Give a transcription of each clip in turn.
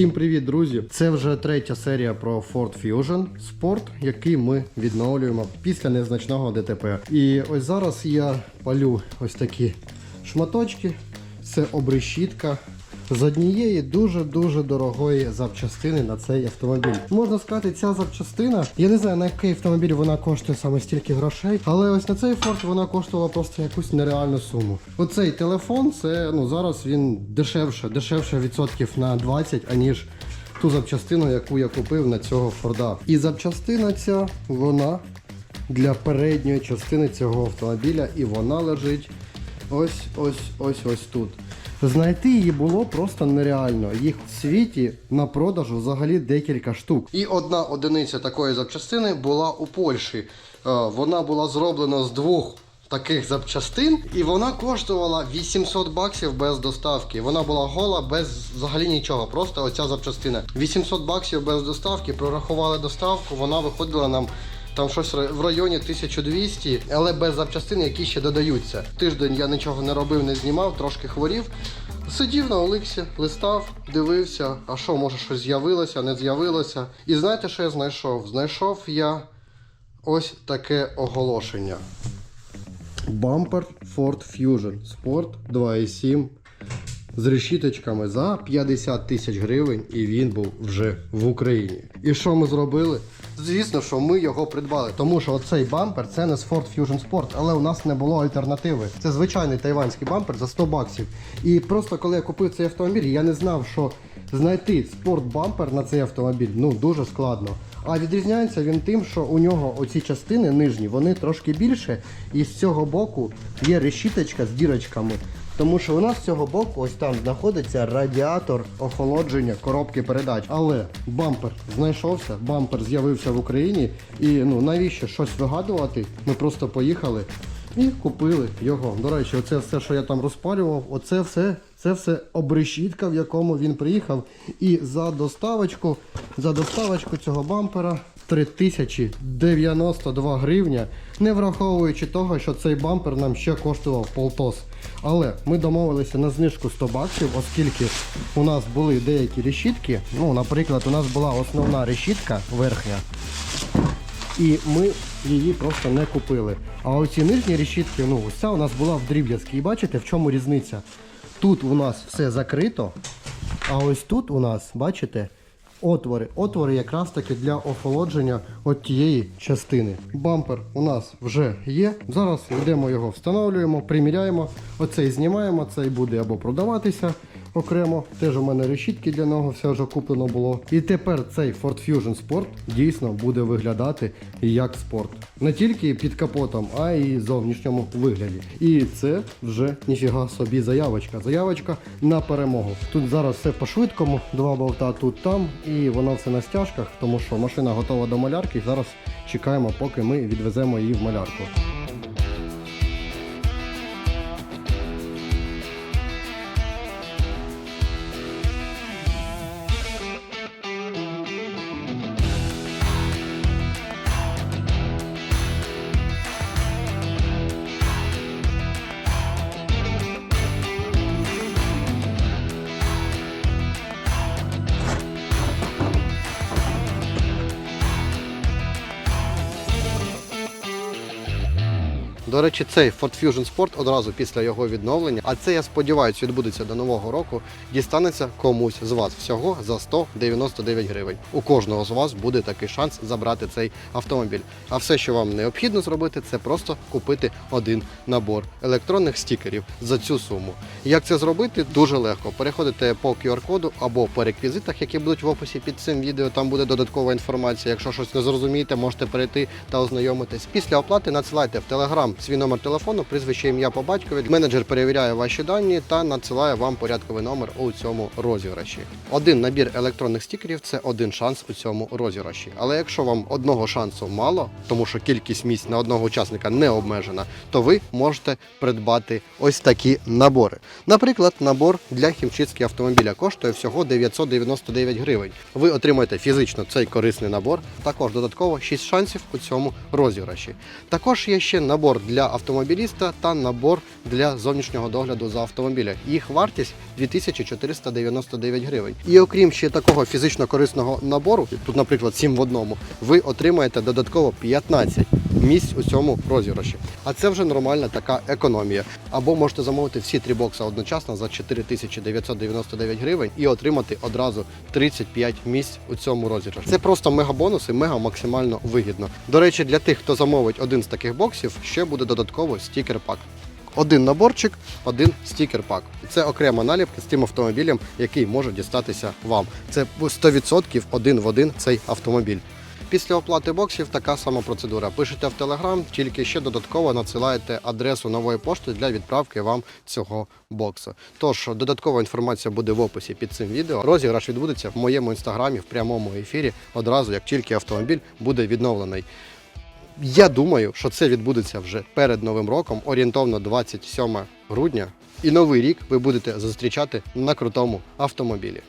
Всім привіт, друзі! Це вже третя серія про Ford Fusion Sport, який ми відновлюємо після незначного ДТП. І ось зараз я палю ось такі шматочки. Це обрешітка з однієї дуже-дуже дорогої запчастини на цей автомобіль. Можна сказати, ця запчастина, я не знаю на який автомобіль вона коштує саме стільки грошей, але ось на цей Ford вона коштувала просто якусь нереальну суму. Оцей телефон, це ну зараз він дешевше, дешевше відсотків на 20, аніж ту запчастину, яку я купив на цього Форда. І запчастина ця, вона для передньої частини цього автомобіля, і вона лежить ось ось ось ось тут. Знайти її було просто нереально. Їх в світі на продажу взагалі декілька штук. І одна одиниця такої запчастини була у Польщі. Е, Вона була зроблена з двох таких запчастин, і вона коштувала 800 баксів без доставки. Вона була гола без взагалі нічого. Просто оця запчастина. 800 баксів без доставки. Прорахували доставку. Вона виходила нам. Там щось в районі 1200, але без запчастин, які ще додаються. Тиждень я нічого не робив, не знімав, трошки хворів. Сидів на Оликсі, листав, дивився, а що, може, щось з'явилося, не з'явилося. І знаєте, що я знайшов? Знайшов я ось таке оголошення. Бампер Ford Fusion Sport 2.7 з решіточками за 50 тисяч гривень, і він був вже в Україні. І що ми зробили? Звісно, що ми його придбали, тому що оцей бампер це не з Ford Fusion Sport, але у нас не було альтернативи. Це звичайний тайванський бампер за 100 баксів. І просто коли я купив цей автомобіль, я не знав, що знайти спорт-бампер на цей автомобіль ну дуже складно. А відрізняється він тим, що у нього оці частини нижні, вони трошки більше, і з цього боку є решіточка з дірочками. Тому що у нас з цього боку ось там знаходиться радіатор охолодження коробки передач. Але бампер знайшовся, бампер з'явився в Україні. І ну навіщо щось вигадувати? Ми просто поїхали і купили його. До речі, оце все, що я там розпалював, оце все, це все обрешітка, в якому він приїхав. І за доставочку, за доставочку цього бампера 3092 гривня, не враховуючи того, що цей бампер нам ще коштував полтос. Але ми домовилися на знижку 100 баксів, оскільки у нас були деякі решітки. Ну, наприклад, у нас була основна решітка верхня, і ми її просто не купили. А оці нижні решітки, ну, ось ця у нас була в дріб'язки. І бачите, в чому різниця? Тут у нас все закрито, а ось тут у нас, бачите, отвори. Отвори якраз таки для охолодження от тієї частини. Бампер у нас вже є. Зараз йдемо його встановлюємо, приміряємо. Оцей знімаємо, цей буде або продаватися окремо. Теж у мене решітки для нього все вже куплено було. І тепер цей Ford Fusion Sport дійсно буде виглядати як спорт. Не тільки під капотом, а й зовнішньому вигляді. І це вже ніфіга собі заявочка. Заявочка на перемогу. Тут зараз все по-швидкому, два болта тут там, і воно все на стяжках, тому що машина готова до малярки. Зараз чекаємо, поки ми відвеземо її в малярку. До речі, цей Ford Fusion Sport одразу після його відновлення, а це я сподіваюся, відбудеться до нового року, дістанеться комусь з вас всього за 199 гривень. У кожного з вас буде такий шанс забрати цей автомобіль. А все, що вам необхідно зробити, це просто купити один набор електронних стікерів за цю суму. Як це зробити? Дуже легко. Переходите по QR-коду або по реквізитах, які будуть в описі під цим відео. Там буде додаткова інформація. Якщо щось не зрозумієте, можете перейти та ознайомитись. Після оплати надсилайте в Telegram свій номер телефону, прізвище ім'я по батькові. Менеджер перевіряє ваші дані та надсилає вам порядковий номер у цьому розіграші. Один набір електронних стікерів це один шанс у цьому розіграші. Але якщо вам одного шансу мало, тому що кількість місць на одного учасника не обмежена, то ви можете придбати ось такі набори. Наприклад, набор для хімчистки автомобіля коштує всього 999 гривень. Ви отримаєте фізично цей корисний набор. Також додатково 6 шансів у цьому розіграші. Також є ще набор для автомобіліста та набор для зовнішнього догляду за автомобілем. Їх вартість 2499 гривень. І окрім ще такого фізично корисного набору, тут, наприклад, 7 в одному, ви отримаєте додатково 15 місць у цьому розіграші. А це вже нормальна така економія. Або можете замовити всі три бокси одночасно за 4999 гривень і отримати одразу 35 місць у цьому розіграші. Це просто мега-бонус і мега максимально вигідно. До речі, для тих, хто замовить один з таких боксів, ще буде додатково стікер-пак. Один наборчик, один стікер-пак. Це окрема наліпка з тим автомобілем, який може дістатися вам. Це 100% один в один цей автомобіль. Після оплати боксів така сама процедура. Пишете в Телеграм, тільки ще додатково надсилаєте адресу нової пошти для відправки вам цього боксу. Тож додаткова інформація буде в описі під цим відео. Розіграш відбудеться в моєму інстаграмі в прямому ефірі одразу, як тільки автомобіль буде відновлений. Я думаю, що це відбудеться вже перед новим роком, орієнтовно 27 грудня. І новий рік ви будете зустрічати на крутому автомобілі.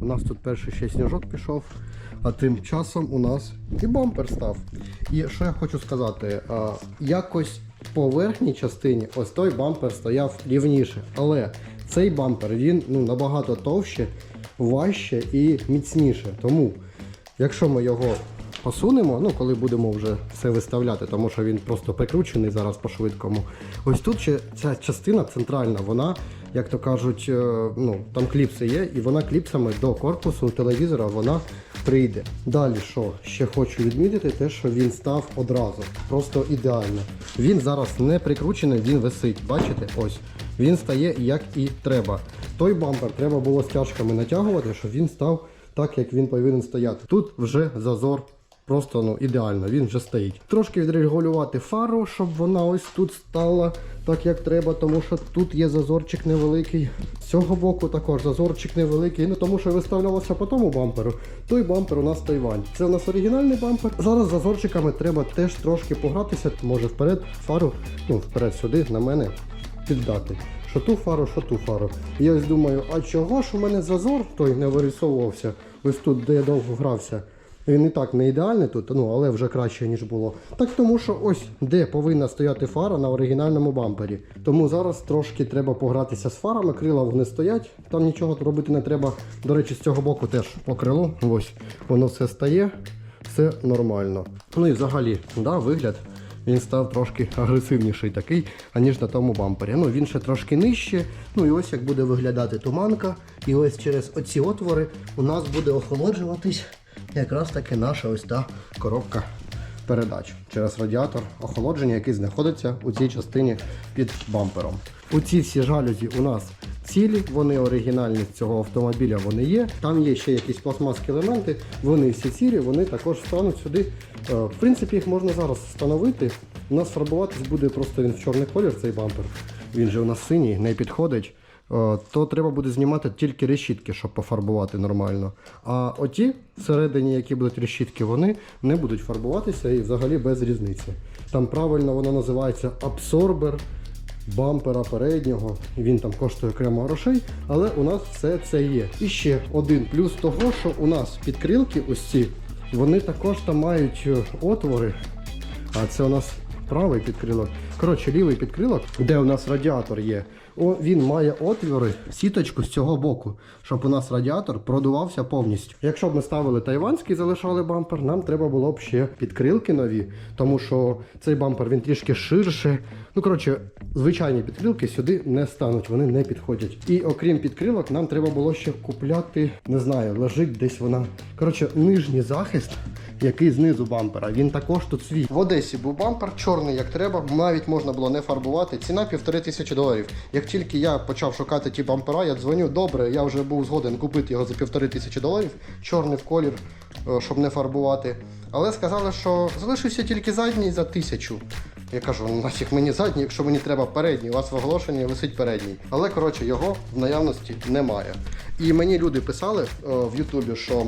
У нас тут перший ще сніжок пішов, а тим часом у нас і бампер став. І що я хочу сказати, а, якось по верхній частині ось той бампер стояв рівніше. Але цей бампер він ну, набагато товще, важче і міцніше. Тому, якщо ми його посунемо, ну коли будемо вже все виставляти, тому що він просто прикручений зараз по швидкому. Ось тут ще ця частина центральна, вона, як то кажуть, е, ну там кліпси є, і вона кліпсами до корпусу телевізора вона прийде. Далі що ще хочу відмітити, те, що він став одразу, просто ідеально. Він зараз не прикручений, він висить. Бачите? Ось. Він стає як і треба. Той бампер треба було стяжками натягувати, щоб він став так, як він повинен стояти. Тут вже зазор Просто ну ідеально, він вже стоїть. Трошки відрегулювати фару, щоб вона ось тут стала так, як треба, тому що тут є зазорчик невеликий. З цього боку також зазорчик невеликий. Ну тому що виставлялося по тому бамперу. Той бампер у нас Тайвань. Це у нас оригінальний бампер. Зараз зазорчиками треба теж трошки погратися. Може вперед фару, ну вперед сюди на мене піддати. Що ту фару, що ту фару. Я ось думаю, а чого ж у мене зазор той не вирисовувався? Ось тут, де я довго грався. Він і так не ідеальний тут, ну але вже краще, ніж було. Так тому що ось де повинна стояти фара на оригінальному бампері. Тому зараз трошки треба погратися з фарами, крила вони стоять, там нічого робити не треба. До речі, з цього боку теж по крилу. Ось воно все стає, все нормально. Ну і взагалі, да, вигляд. Він став трошки агресивніший такий, аніж на тому бампері. Ну він ще трошки нижче. Ну і ось як буде виглядати туманка. І ось через оці отвори у нас буде охолоджуватись якраз таки наша ось та коробка передач через радіатор охолодження, який знаходиться у цій частині під бампером. У ці всі жалюзі у нас цілі, вони оригінальні з цього автомобіля, вони є. Там є ще якісь пластмаски елементи, вони всі цілі, вони також стануть сюди. Е, В принципі, їх можна зараз встановити. У нас фарбуватись буде просто він в чорний колір, цей бампер. Він же у нас синій, не підходить. Е, То треба буде знімати тільки решітки, щоб пофарбувати нормально. А оті всередині, які будуть решітки, вони не будуть фарбуватися і взагалі без різниці. Там правильно воно називається абсорбер бампера переднього. Він там коштує окремо грошей, але у нас все це є. І ще один плюс того, що у нас підкрилки ось ці, вони також там мають е, отвори. А це у нас правий підкрилок. Коротше, лівий підкрилок, де у нас радіатор є. О, він має отвори, сіточку з цього боку, щоб у нас радіатор продувався повністю. Якщо б ми ставили тайванський, залишали бампер, нам треба було б ще підкрилки нові, тому що цей бампер він трішки ширше. Ну, коротше, звичайні підкрилки сюди не стануть, вони не підходять. І окрім підкрилок, нам треба було ще купляти, не знаю, лежить десь вона. Коротше, нижній захист який знизу бампера. Він також тут свій. В Одесі був бампер, чорний як треба, навіть можна було не фарбувати. Ціна півтори тисячі доларів. Як тільки я почав шукати ті бампера, я дзвоню, добре, я вже був згоден купити його за півтори тисячі доларів, чорний в колір, е, щоб не фарбувати. Але сказали, що залишився тільки задній за тисячу. Я кажу, «Ну, нафіг мені задній, якщо мені треба передній, у вас в оголошенні висить передній. Але коротше його в наявності немає. І мені люди писали е, в Ютубі, що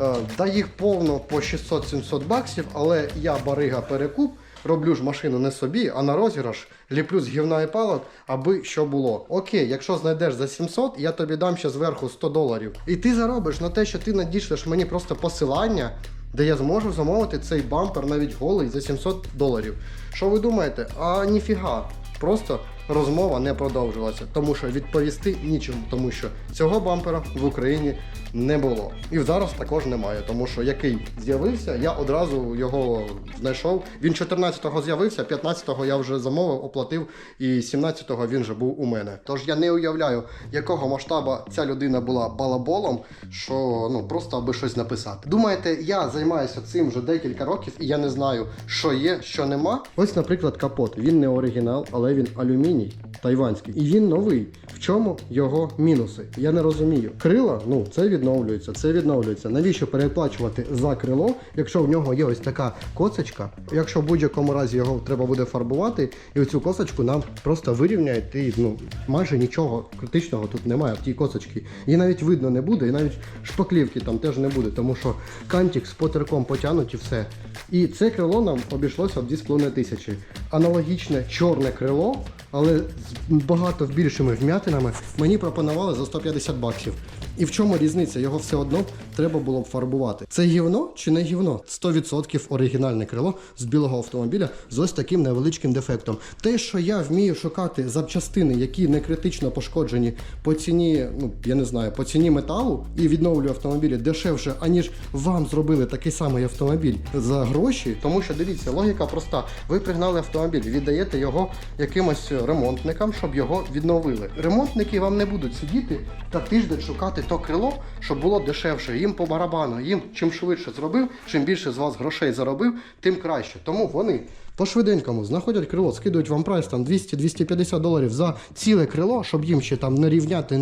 е, да їх повно по 600-700 баксів, але я барига перекуп. Роблю ж машину не собі, а на розіграш ліплю з гівна і палок, аби що було. Окей, якщо знайдеш за 700, я тобі дам ще зверху 100 доларів. І ти заробиш на те, що ти надішлеш мені просто посилання де я зможу замовити цей бампер навіть голий за 700 доларів. Що ви думаєте? А ніфіга. Просто розмова не продовжилася, тому що відповісти нічому, тому що цього бампера в Україні не було. І зараз також немає, тому що який з'явився, я одразу його знайшов. Він 14-го з'явився, 15-го я вже замовив, оплатив, і 17-го він вже був у мене. Тож я не уявляю, якого масштабу ця людина була балаболом, що ну просто аби щось написати. Думаєте, я займаюся цим вже декілька років, і я не знаю, що є, що нема. Ось, наприклад, капот. Він не оригінал, але він алюміній тайванський. І він новий. В чому його мінуси? Я не розумію. Крила, ну це відновлюється, це відновлюється. Навіщо переплачувати за крило, якщо в нього є ось така коцочка? Якщо в будь-якому разі його треба буде фарбувати, і оцю косочку нам просто вирівняють, і ну майже нічого критичного тут немає в тій косочці. Її навіть видно не буде, і навіть шпаклівки там теж не буде, тому що кантик з потерком потягнуть і все. І це крило нам обійшлося в 2,5 тисячі. Аналогічне чорне крило, але з багато більшими вм'ятинами мені пропонували за 150 баксів. І в чому різниця? Його все одно треба було б фарбувати. Це гівно чи не гівно? 100% оригінальне крило з білого автомобіля з ось таким невеличким дефектом. Те, що я вмію шукати запчастини, які не критично пошкоджені по ціні, ну я не знаю, по ціні металу і відновлюю автомобілі дешевше, аніж вам зробили такий самий автомобіль за гроші. Тому що дивіться, логіка проста. Ви пригнали автомобіль, віддаєте його якимось ремонтникам, щоб його відновили. Ремонтники вам не будуть сидіти та тиждень шукати то крило, щоб було дешевше. Їм по барабану. Їм чим швидше зробив, чим більше з вас грошей заробив, тим краще. Тому вони по швиденькому знаходять крило, скидують вам прайс там 200-250 доларів за ціле крило, щоб їм ще там не рівняти,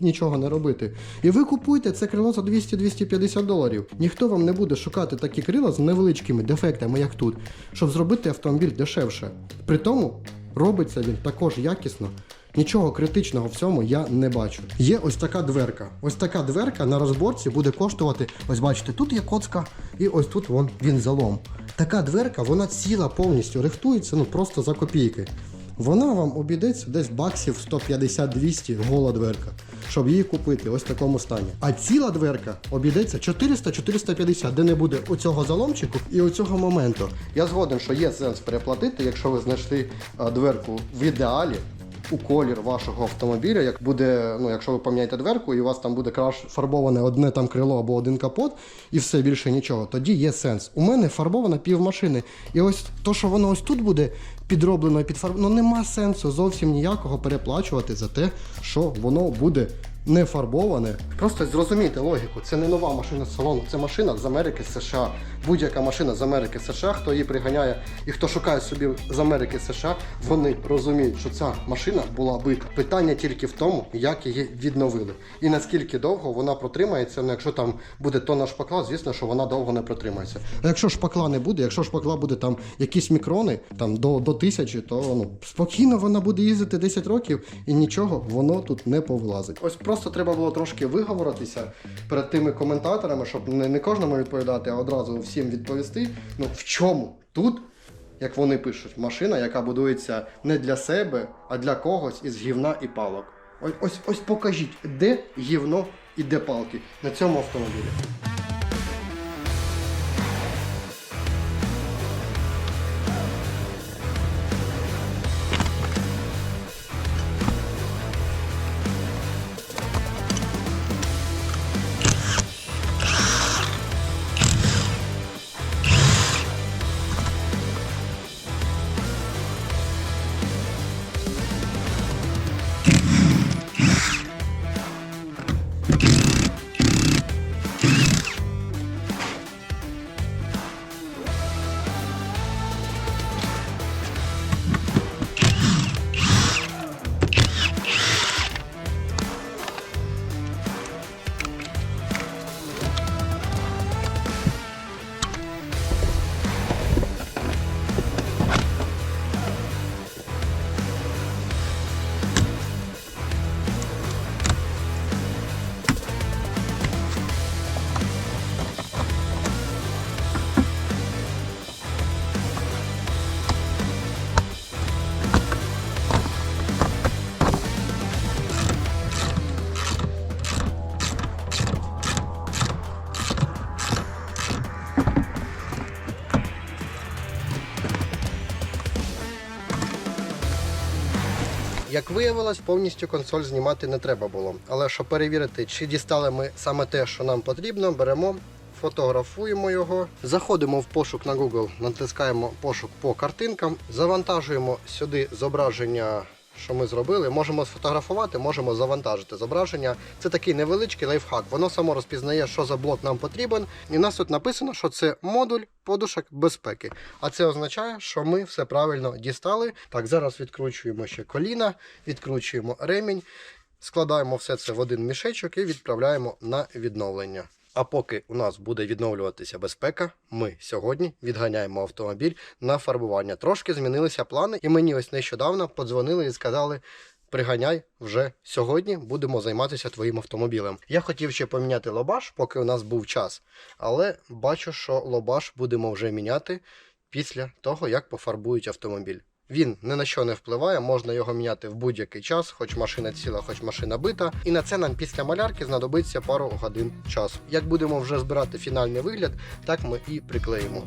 нічого не робити. І ви купуєте це крило за 200-250 доларів. Ніхто вам не буде шукати такі крила з невеличкими дефектами, як тут, щоб зробити автомобіль дешевше. При тому робиться він також якісно. Нічого критичного в цьому я не бачу. Є ось така дверка. Ось така дверка на розборці буде коштувати. Ось бачите, тут є коцка, і ось тут вон він залом. Така дверка, вона ціла повністю рихтується, ну просто за копійки. Вона вам обійдеться десь баксів 150-200 гола дверка, щоб її купити ось в такому стані. А ціла дверка обійдеться 400-450, де не буде оцього заломчику і оцього моменту. Я згоден, що є сенс переплатити, якщо ви знайшли дверку в ідеалі. У колір вашого автомобіля, як буде, ну якщо ви поміняєте дверку, і у вас там буде краш фарбоване одне там крило або один капот, і все більше нічого, тоді є сенс. У мене фарбована пів машини. І ось то, що воно ось тут буде підроблено і підфарбовано, ну нема сенсу зовсім ніякого переплачувати за те, що воно буде не фарбоване. Просто зрозумійте логіку. Це не нова машина з салону, це машина з Америки з США. Будь-яка машина з Америки США, хто її приганяє і хто шукає собі з Америки США, вони розуміють, що ця машина була бита. Питання тільки в тому, як її відновили. І наскільки довго вона протримається. Ну, якщо там буде тонна шпакла, звісно, що вона довго не протримається. А якщо шпакла не буде, якщо шпакла буде там якісь мікрони, там до, до тисячі, то ну спокійно вона буде їздити 10 років і нічого воно тут не повлазить. Ось просто треба було трошки виговоритися перед тими коментаторами, щоб не, не кожному відповідати, а одразу всім відповісти. Ну в чому тут? Як вони пишуть, машина, яка будується не для себе, а для когось із гівна і палок. Ось ось, ось покажіть, де гівно і де палки на цьому автомобілі. Виявилось, повністю консоль знімати не треба було. Але щоб перевірити, чи дістали ми саме те, що нам потрібно, беремо. Фотографуємо його, заходимо в пошук на Google, натискаємо пошук по картинкам, завантажуємо сюди зображення, що ми зробили. Можемо сфотографувати, можемо завантажити зображення. Це такий невеличкий лайфхак. Воно само розпізнає, що за блок нам потрібен. І у нас тут написано, що це модуль подушок безпеки. А це означає, що ми все правильно дістали. Так, зараз відкручуємо ще коліна, відкручуємо ремінь, складаємо все це в один мішечок і відправляємо на відновлення. А поки у нас буде відновлюватися безпека, ми сьогодні відганяємо автомобіль на фарбування. Трошки змінилися плани, і мені ось нещодавно подзвонили і сказали. Приганяй вже сьогодні, будемо займатися твоїм автомобілем. Я хотів ще поміняти лобаш, поки у нас був час, але бачу, що лобаш будемо вже міняти після того, як пофарбують автомобіль. Він ні на що не впливає, можна його міняти в будь-який час, хоч машина ціла, хоч машина бита. І на це нам після малярки знадобиться пару годин часу. Як будемо вже збирати фінальний вигляд, так ми і приклеїмо.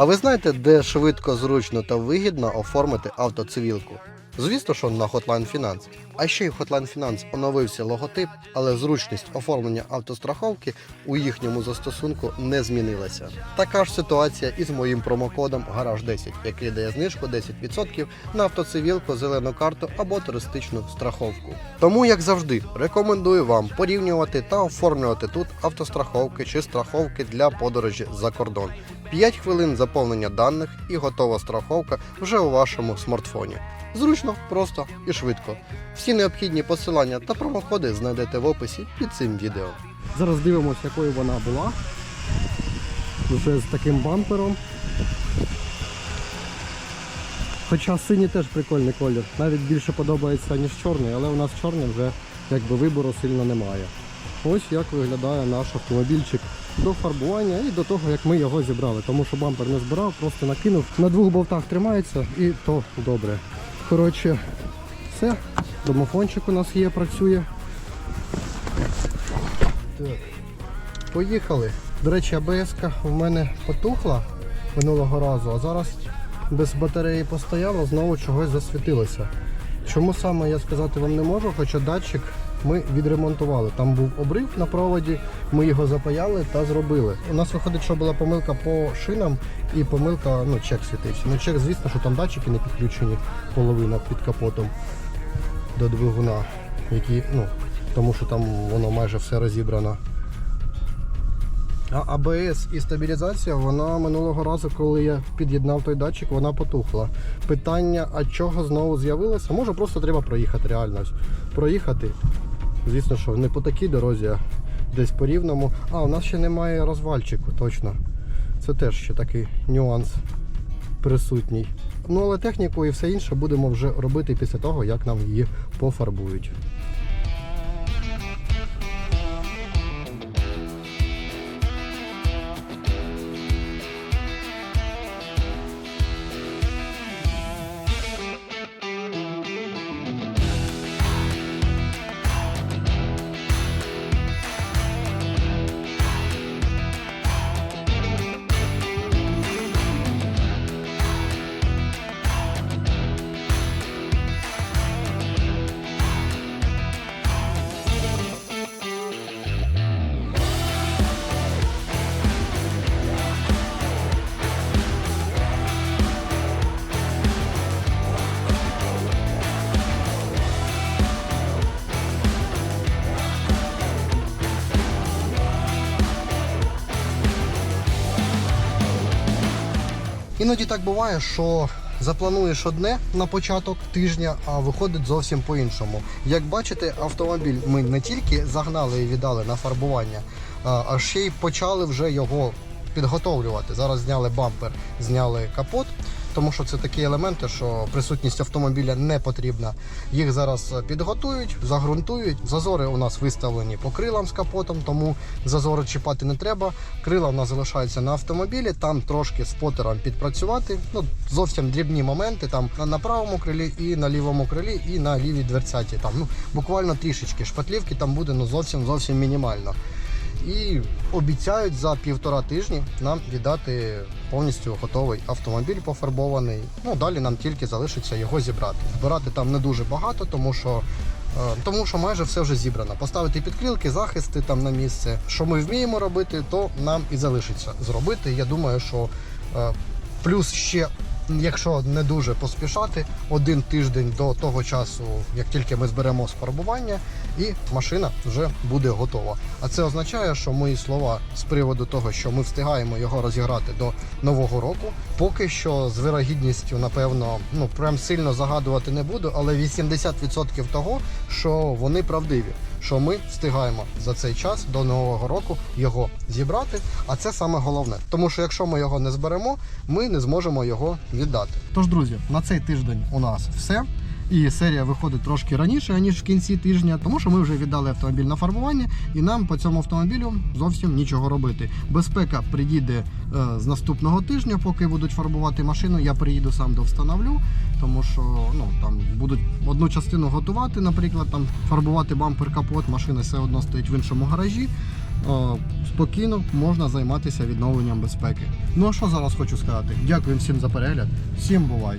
А ви знаєте, де швидко, зручно та вигідно оформити автоцивілку? Звісно, що на Hotline Finance. А ще й Hotline Finance оновився логотип, але зручність оформлення автостраховки у їхньому застосунку не змінилася. Така ж ситуація і з моїм промокодом Гараж 10, який дає знижку 10% на автоцивілку, зелену карту або туристичну страховку. Тому, як завжди, рекомендую вам порівнювати та оформлювати тут автостраховки чи страховки для подорожі за кордон. 5 хвилин заповнення даних і готова страховка вже у вашому смартфоні. Зручно, просто і швидко. Всі необхідні посилання та промокоди знайдете в описі під цим відео. Зараз дивимося, якою вона була. Вже з таким бампером. Хоча синій теж прикольний колір. Навіть більше подобається, ніж чорний, але у нас чорний вже якби вибору сильно немає. Ось як виглядає наш автомобільчик до фарбування і до того, як ми його зібрали. Тому що бампер не збирав, просто накинув. На двох болтах тримається і то добре. Коротше, все. Домофончик у нас є, працює. Так. Поїхали. До речі, АБС в мене потухла минулого разу, а зараз без батареї постояла, знову чогось засвітилося. Чому саме я сказати вам не можу, хоча датчик ми відремонтували. Там був обрив на проводі, ми його запаяли та зробили. У нас виходить, що була помилка по шинам і помилка, ну, чек світився. Ну, чек, звісно, що там датчики не підключені, половина під капотом до двигуна, які, ну, тому що там воно майже все розібрано. А АБС і стабілізація, вона минулого разу, коли я під'єднав той датчик, вона потухла. Питання, а чого знову з'явилося? Може просто треба проїхати реально. Проїхати. Звісно, що не по такій дорозі, а десь по рівному. А, у нас ще немає розвальчику, точно. Це теж ще такий нюанс присутній. Ну але техніку і все інше будемо вже робити після того, як нам її пофарбують. Іноді так буває, що заплануєш одне на початок тижня, а виходить зовсім по-іншому. Як бачите, автомобіль ми не тільки загнали і віддали на фарбування, а ще й почали вже його підготовлювати. Зараз зняли бампер, зняли капот. Тому що це такі елементи, що присутність автомобіля не потрібна. Їх зараз підготують, загрунтують. Зазори у нас виставлені по крилам з капотом, тому зазори чіпати не треба. Крила у нас залишаються на автомобілі, там трошки спотером підпрацювати. Ну зовсім дрібні моменти. Там на, на правому крилі і на лівому крилі, і на лівій дверцяті. Там ну буквально трішечки. Шпатлівки там буде ну зовсім зовсім мінімально. І обіцяють за півтора тижні нам віддати повністю готовий автомобіль пофарбований. Ну далі нам тільки залишиться його зібрати. Збирати там не дуже багато, тому що. е, Тому що майже все вже зібрано. Поставити підкрилки, захисти там на місце. Що ми вміємо робити, то нам і залишиться зробити. Я думаю, що е, плюс ще, якщо не дуже поспішати, один тиждень до того часу, як тільки ми зберемо сфарбування, і машина вже буде готова. А це означає, що мої слова з приводу того, що ми встигаємо його розіграти до нового року, поки що з вирогідністю, напевно, ну прям сильно загадувати не буду, але 80% того, що вони правдиві. Що ми встигаємо за цей час до нового року його зібрати, а це саме головне. Тому що якщо ми його не зберемо, ми не зможемо його віддати. Тож, друзі, на цей тиждень у нас все. І серія виходить трошки раніше, ніж в кінці тижня, тому що ми вже віддали автомобіль на фарбування, і нам по цьому автомобілю зовсім нічого робити. Безпека приїде е, з наступного тижня, поки будуть фарбувати машину. Я приїду сам довстановлю, тому що ну там будуть одну частину готувати, наприклад, там фарбувати бампер, капот, машина все одно стоїть в іншому гаражі. Е, Спокійно можна займатися відновленням безпеки. Ну а що зараз хочу сказати? Дякую всім за перегляд. Всім бувай!